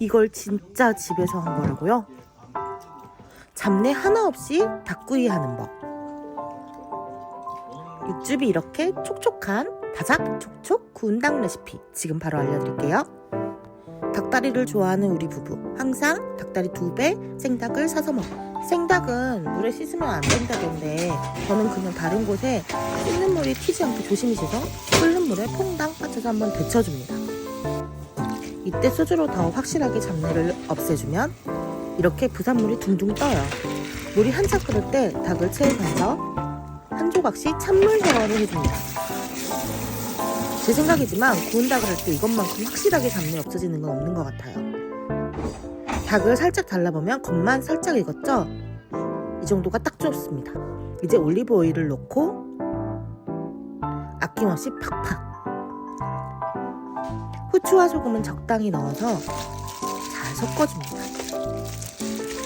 이걸 진짜 집에서 한 거라고요? 잡내 하나 없이 닭구이 하는 법. 육즙이 이렇게 촉촉한 바삭 촉촉 구운 닭 레시피 지금 바로 알려드릴게요. 닭다리를 좋아하는 우리 부부 항상 닭다리 두 배 생닭을 사서 먹어. 생닭은 물에 씻으면 안 된다던데 저는 그냥 다른 곳에 씻는 물이 튀지 않게 조심히 씻어 끓는 물에 퐁당 빠져서 한번 데쳐줍니다. 이때 소주로 더 확실하게 잡내를 없애주면 이렇게 부산물이 둥둥 떠요. 물이 한참 끓을 때 닭을 채우면서 한 조각씩 찬물 샤워를 해줍니다. 제 생각이지만 구운 닭을 할 때 이것만큼 확실하게 잡내 없어지는 건 없는 것 같아요. 닭을 살짝 잘라보면 겉만 살짝 익었죠? 이 정도가 딱 좋습니다. 이제 올리브 오일을 넣고 아낌없이 팍팍 후추와 소금은 적당히 넣어서 잘 섞어줍니다.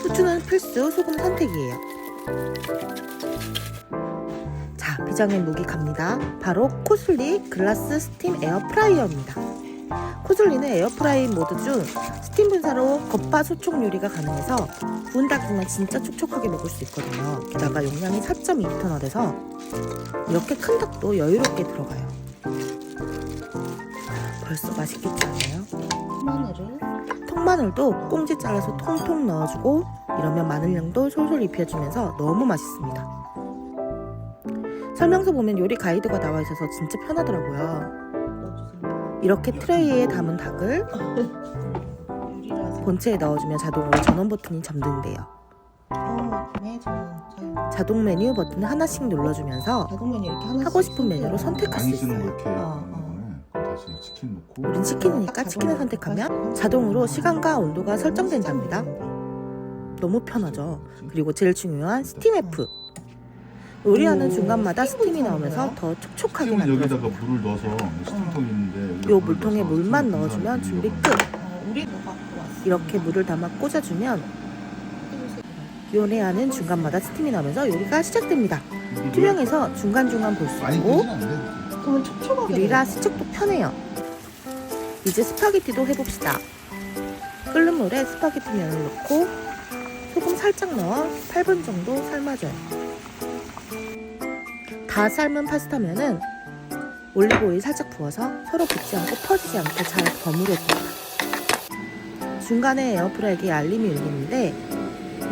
후추는 필수, 소금 선택이에요. 자, 비장의 무기 갑니다. 바로 코슬리 글라스 스팀 에어프라이어입니다. 코슬리는 에어프라이 모드 중 스팀 분사로 겉바 소촉 요리가 가능해서 구운 닭이면 진짜 촉촉하게 먹을 수 있거든요. 게다가 용량이 4.2리터나 돼서 이렇게 큰 닭도 여유롭게 들어가요. 벌써 맛있겠지 않나요? 마늘을 통마늘도 꽁지 잘라서 통통 넣어주고 이러면 마늘향도 솔솔 입혀주면서 너무 맛있습니다. 설명서 보면 요리 가이드가 나와 있어서 진짜 편하더라고요. 이렇게 트레이에 담은 닭을. 본체에 넣어주면 자동으로 전원 버튼이 잠든대요. 어, 네. 자동 메뉴 버튼을 하나씩 눌러주면서 하고 싶은 메뉴로 선택할 수 있어요. 어. 다시 치킨 넣고. 우린 치킨이니까 치킨을 선택하면 자동으로 시간과 온도가 설정된답니다. 너무 편하죠. 그리고 제일 중요한 스팀 F. 요리하는 오, 중간마다 스팀 스팀이 나오면서 더 촉촉하게 치킨은 여기다가 만들어줍니다. 물을 넣어서 스팀통 있는데 여기다 요 물을 물통에 넣어서 물만 스팀 넣어주면 준비 끝. 어, 우리 뭐 갖고 왔어. 이렇게 물을 담아 꽂아주면 요리하는 중간마다 스팀이 나오면서 요리가 시작됩니다. 투명해서 중간중간 볼 수 많이 있고 뜨진 않는데. 그러면 촉촉하게. 요리라 시척도 편해요. 이제 스파게티도 해봅시다. 끓는 물에 스파게티 면을 넣고 소금 살짝 넣어 8분 정도 삶아줘요. 다 삶은 파스타면은 올리브오일 살짝 부어서 서로 붙지 않고 퍼지지 않게 잘 버무려줍니다. 중간에 에어프라이기에 알림이 울리는데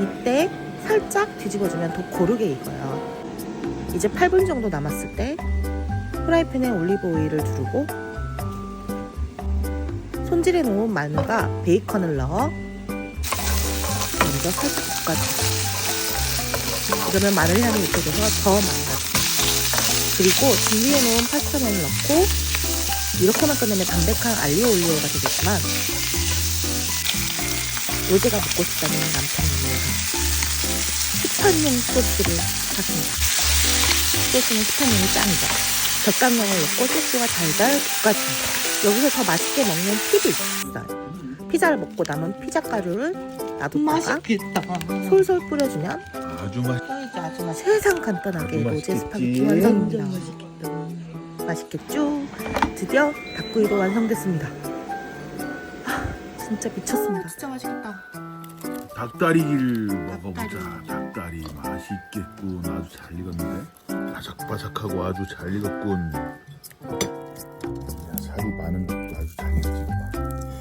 이때 살짝 뒤집어주면 더 고르게 익어요. 이제 8분 정도 남았을 때 프라이팬에 올리브 오일을 두르고 손질해 놓은 마늘과 베이컨을 넣어 먼저 살짝 볶아줍니다. 이러면 마늘 향이 입혀져서 더 맛나죠. 그리고 준비해 놓은 파스타면을 넣고 이렇게만 끝내면 담백한 알리오 올리오가 되겠지만 로제가 먹고 싶다는 위해서 스파용 소스를 샀습니다. 소스는 스파용이 짱이죠. 젓강량을 넣고 소스가 달달 볶아줍니다. 여기서 더 맛있게 먹는 팁이 있어요. 피자를 먹고 남은 피자 가루를 놔뒀다가 맛있겠다. 솔솔 뿌려주면 아주 맛. 짱이지 아주 맛있. 세상 간단하게 로제. 스파게티 완성입니다. 맛있겠다. 맛있겠죠? 드디어 닭구이도 완성됐습니다. 아, 진짜 미쳤습니다. 진짜 맛있겠다. 닭다리를 먹어보자. 닭다리 맛있겠군. 아주 잘 익었는데. 바삭바삭하고 아주 잘 익었군. 야, 살이 많은 것도 아주 잘 익었지.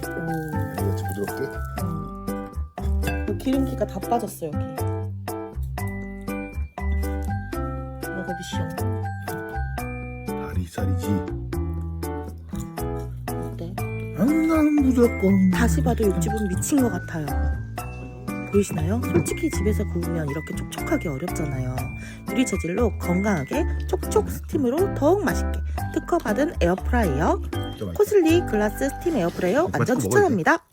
오, 이같이 부드럽게. 그 기름기가 다 빠졌어 여기. 먹어보시오. 다리살이지. 어때? 항상 무조건. 다시 봐도 육즙은 미친 것 같아요. 보이시나요? 솔직히 집에서 구우면 이렇게 촉촉하기 어렵잖아요. 유리 재질로 건강하게 촉촉 스팀으로 더욱 맛있게 특허받은 에어프라이어. 코슬리 글라스 스팀 에어프라이어 완전 맛있게 먹어야지. 추천합니다.